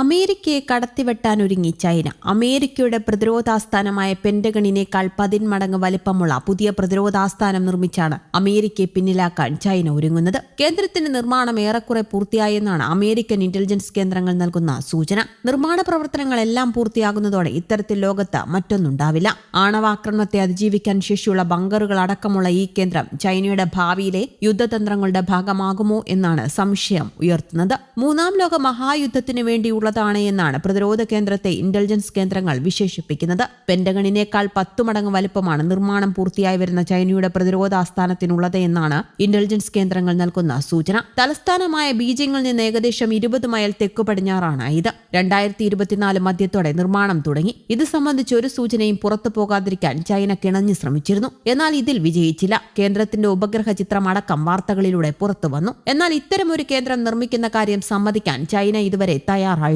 അമേരിക്കയെ കടത്തിവെട്ടാനൊരുങ്ങി ചൈന. അമേരിക്കയുടെ പ്രതിരോധാസ്ഥാനമായ പെന്റഗണിനേക്കാൾ പതിന്മടങ്ങ് വലിപ്പമുള്ള പുതിയ പ്രതിരോധാസ്ഥാനം നിർമ്മിച്ചാണ് അമേരിക്കയെ പിന്നിലാക്കാൻ ചൈന ഒരുങ്ങുന്നത്. കേന്ദ്രത്തിന്റെ നിർമ്മാണം ഏറെക്കുറെ പൂർത്തിയായെന്നാണ് അമേരിക്കൻ ഇന്റലിജൻസ് കേന്ദ്രങ്ങൾ നൽകുന്ന സൂചന. നിർമ്മാണ പ്രവർത്തനങ്ങളെല്ലാം പൂർത്തിയാകുന്നതോടെ ഇത്തരത്തിൽ ലോകത്ത് മറ്റൊന്നുണ്ടാവില്ല. ആണവാക്രമണത്തെ അതിജീവിക്കാൻ ശേഷിയുള്ള ബങ്കറുകൾ അടക്കമുള്ള ഈ കേന്ദ്രം ചൈനയുടെ ഭാവിയിലെ യുദ്ധതന്ത്രങ്ങളുടെ ഭാഗമാകുമോ എന്നാണ് സംശയം ഉയർത്തുന്നത്. മൂന്നാം ലോക മഹായുദ്ധത്തിനു വേണ്ടിയുള്ളതാണ് എന്നാണ് പ്രതിരോധ കേന്ദ്രത്തെ ഇന്റലിജൻസ് കേന്ദ്രങ്ങൾ വിശേഷിപ്പിക്കുന്നത്. പെന്റഗണിനേക്കാൾ പത്തു മടങ്ങ് വലുപ്പമാണ് നിർമ്മാണം പൂർത്തിയായി വരുന്ന ചൈനയുടെ പ്രതിരോധ ആസ്ഥാനത്തിനുള്ളത് എന്നാണ് ഇന്റലിജൻസ് കേന്ദ്രങ്ങൾ നൽകുന്ന സൂചന. തലസ്ഥാനമായ ബീജിംഗിൽ നിന്ന് ഏകദേശം ഇരുപത് മൈൽ തെക്കു പടിഞ്ഞാറാണ് ഇത്. രണ്ടായിരത്തി ഇരുപത്തിനാല് മധ്യത്തോടെ നിർമ്മാണം തുടങ്ങി. ഇത് സംബന്ധിച്ച് ഒരു സൂചനയും പുറത്തു പോകാതിരിക്കാൻ ചൈന കിണഞ്ഞു ശ്രമിച്ചിരുന്നു. എന്നാൽ ഇതിൽ വിജയിച്ചില്ല. കേന്ദ്രത്തിന്റെ ഉപഗ്രഹ ചിത്രം അടക്കം വാർത്തകളിലൂടെ പുറത്തു വന്നു. എന്നാൽ ഇത്തരമൊരു കേന്ദ്രം നിർമ്മിക്കുന്ന കാര്യം സമ്മതിക്കാൻ ചൈന ഇതുവരെ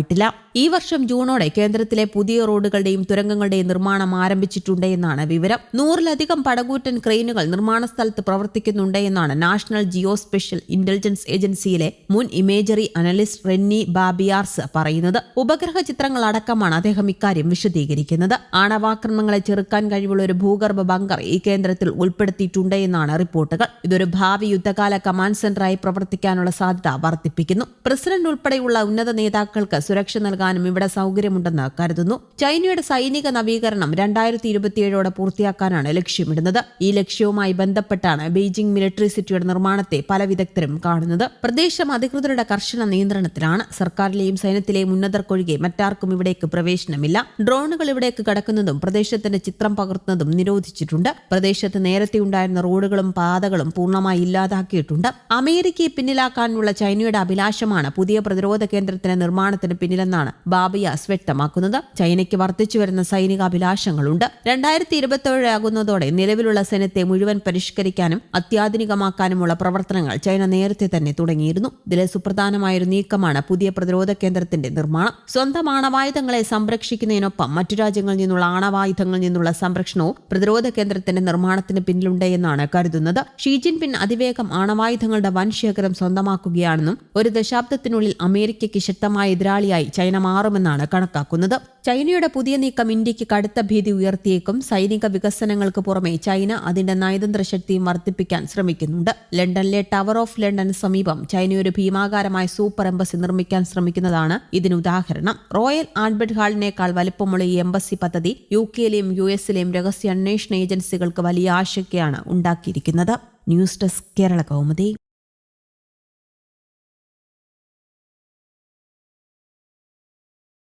തയ്യാറായിട്ടില്ല ഈ വർഷം ജൂണോടെ കേന്ദ്രത്തിലെ പുതിയ റോഡുകളുടെയും തുരങ്കങ്ങളുടെയും നിർമ്മാണം ആരംഭിച്ചിട്ടുണ്ട് എന്നാണ് വിവരം. നൂറിലധികം പടകൂറ്റൻ ക്രെയിനുകൾ നിർമ്മാണ സ്ഥലത്ത് പ്രവർത്തിക്കുന്നുണ്ടെന്നാണ് നാഷണൽ ജിയോ സ്പെഷ്യൽ ഇന്റലിജൻസ് ഏജൻസിയിലെ മുൻ ഇമേജറി അനലിസ്റ്റ് റെന്നി ബാബിയാർസ് പറയുന്നത്. ഉപഗ്രഹ ചിത്രങ്ങൾ അടക്കമാണ് അദ്ദേഹം ഇക്കാര്യം വിശദീകരിക്കുന്നത്. ആണവാക്രമണങ്ങളെ ചെറുക്കാൻ കഴിവുള്ള ഒരു ഭൂഗർഭ ബങ്കർ ഈ കേന്ദ്രത്തിൽ ഉൾപ്പെടുത്തിയിട്ടുണ്ട് എന്നാണ് റിപ്പോർട്ടുകൾ. ഇതൊരു ഭാവി യുദ്ധകാല കമാൻഡ് സെന്ററായി പ്രവർത്തിക്കാനുള്ള സാധ്യത വർദ്ധിപ്പിക്കുന്നു. പ്രസിഡന്റ് ഉൾപ്പെടെയുള്ള ഉന്നത നേതാക്കൾക്ക് സുരക്ഷ നൽകാനും ഇവിടെ സൗകര്യമുണ്ടെന്ന് കരുതുന്നു. ചൈനയുടെ സൈനിക നവീകരണം രണ്ടായിരത്തി ഇരുപത്തിയേഴോടെ പൂർത്തിയാക്കാനാണ് ലക്ഷ്യമിടുന്നത്. ഈ ലക്ഷ്യവുമായി ബന്ധപ്പെട്ടാണ് ബെയ്ജിംഗ് മിലിറ്ററി സിറ്റിയുടെ നിർമ്മാണത്തെ പല വിദഗ്ധരും കാണുന്നത്. പ്രദേശം അധികൃതരുടെ കർശന നിയന്ത്രണത്തിലാണ്. സർക്കാരിലെയും സൈന്യത്തിലെയും ഉന്നതർക്കൊഴികെ മറ്റാർക്കും ഇവിടേക്ക് പ്രവേശനമില്ല. ഡ്രോണുകൾ ഇവിടേക്ക് കടക്കുന്നതും പ്രദേശത്തിന്റെ ചിത്രം പകർത്തുന്നതും നിരോധിച്ചിട്ടുണ്ട്. പ്രദേശത്ത് നേരത്തെ ഉണ്ടായിരുന്ന റോഡുകളും പാതകളും പൂർണമായി ഇല്ലാതാക്കിയിട്ടുണ്ട്. അമേരിക്കയെ പിന്നിലാക്കാനുള്ള ചൈനയുടെ അഭിലാഷമാണ് പുതിയ പ്രതിരോധ കേന്ദ്രത്തിന്റെ നിർമ്മാണത്തിന് പിന്നിലെന്നാണ് ബാബിയാസ് വ്യക്തമാക്കുന്നത്. ചൈനയ്ക്ക് വർദ്ധിച്ചു വരുന്ന സൈനിക അഭിലാഷങ്ങളുണ്ട് രണ്ടായിരത്തി ആകുന്നതോടെ നിലവിലുള്ള സൈന്യത്തെ മുഴുവൻ പരിഷ്കരിക്കാനും അത്യാധുനികമാക്കാനുമുള്ള പ്രവർത്തനങ്ങൾ ചൈന നേരത്തെ തന്നെ തുടങ്ങിയിരുന്നു. ഇതിലെ സുപ്രധാനമായൊരു നീക്കമാണ് പുതിയ പ്രതിരോധ കേന്ദ്രത്തിന്റെ നിർമ്മാണം. സ്വന്തം ആണവായുധങ്ങളെ സംരക്ഷിക്കുന്നതിനൊപ്പം മറ്റു രാജ്യങ്ങളിൽ നിന്നുള്ള ആണവായുധങ്ങളിൽ നിന്നുള്ള സംരക്ഷണവും പ്രതിരോധ കേന്ദ്രത്തിന്റെ നിർമ്മാണത്തിന് പിന്നിലുണ്ടെന്നാണ് കരുതുന്നത്. ഷീ ജിൻപിൻ അതിവേഗം ആണവായുധങ്ങളുടെ വൻ ശേഖരം സ്വന്തമാക്കുകയാണെന്നും ഒരു ദശാബ്ദത്തിനുള്ളിൽ അമേരിക്കയ്ക്ക് ശക്തമായ എതിരാളിയായി ചൈന മാറുമെന്നാണ് കണക്കാക്കുന്നത്. ചൈനയുടെ പുതിയ നീക്കം ഇന്ത്യയ്ക്ക് കടുത്ത ഭീതി ഉയർത്തിയേക്കും. സൈനിക വികസനങ്ങൾക്ക് പുറമെ ചൈന അതിന്റെ നയതന്ത്ര ശക്തിയും വർദ്ധിപ്പിക്കാൻ ശ്രമിക്കുന്നുണ്ട്. ലണ്ടനിലെ ടവർ ഓഫ് ലണ്ടൻ സമീപം ചൈനയൊരു ഭീമാകാരമായ സൂപ്പർ എംബസി നിർമ്മിക്കാൻ ശ്രമിക്കുന്നതാണ് ഇതിന് ഉദാഹരണം. റോയൽ ആൽബർട്ട് ഹാളിനേക്കാൾ വലിപ്പമുള്ള ഈ എംബസി പദ്ധതി യു കെയിലെയും യു എസിലെയും രഹസ്യ അന്വേഷണ ഏജൻസികൾക്ക് വലിയ ആശങ്കയാണ് ഉണ്ടാക്കിയിരിക്കുന്നത്. News desk Kerala Kaumudi.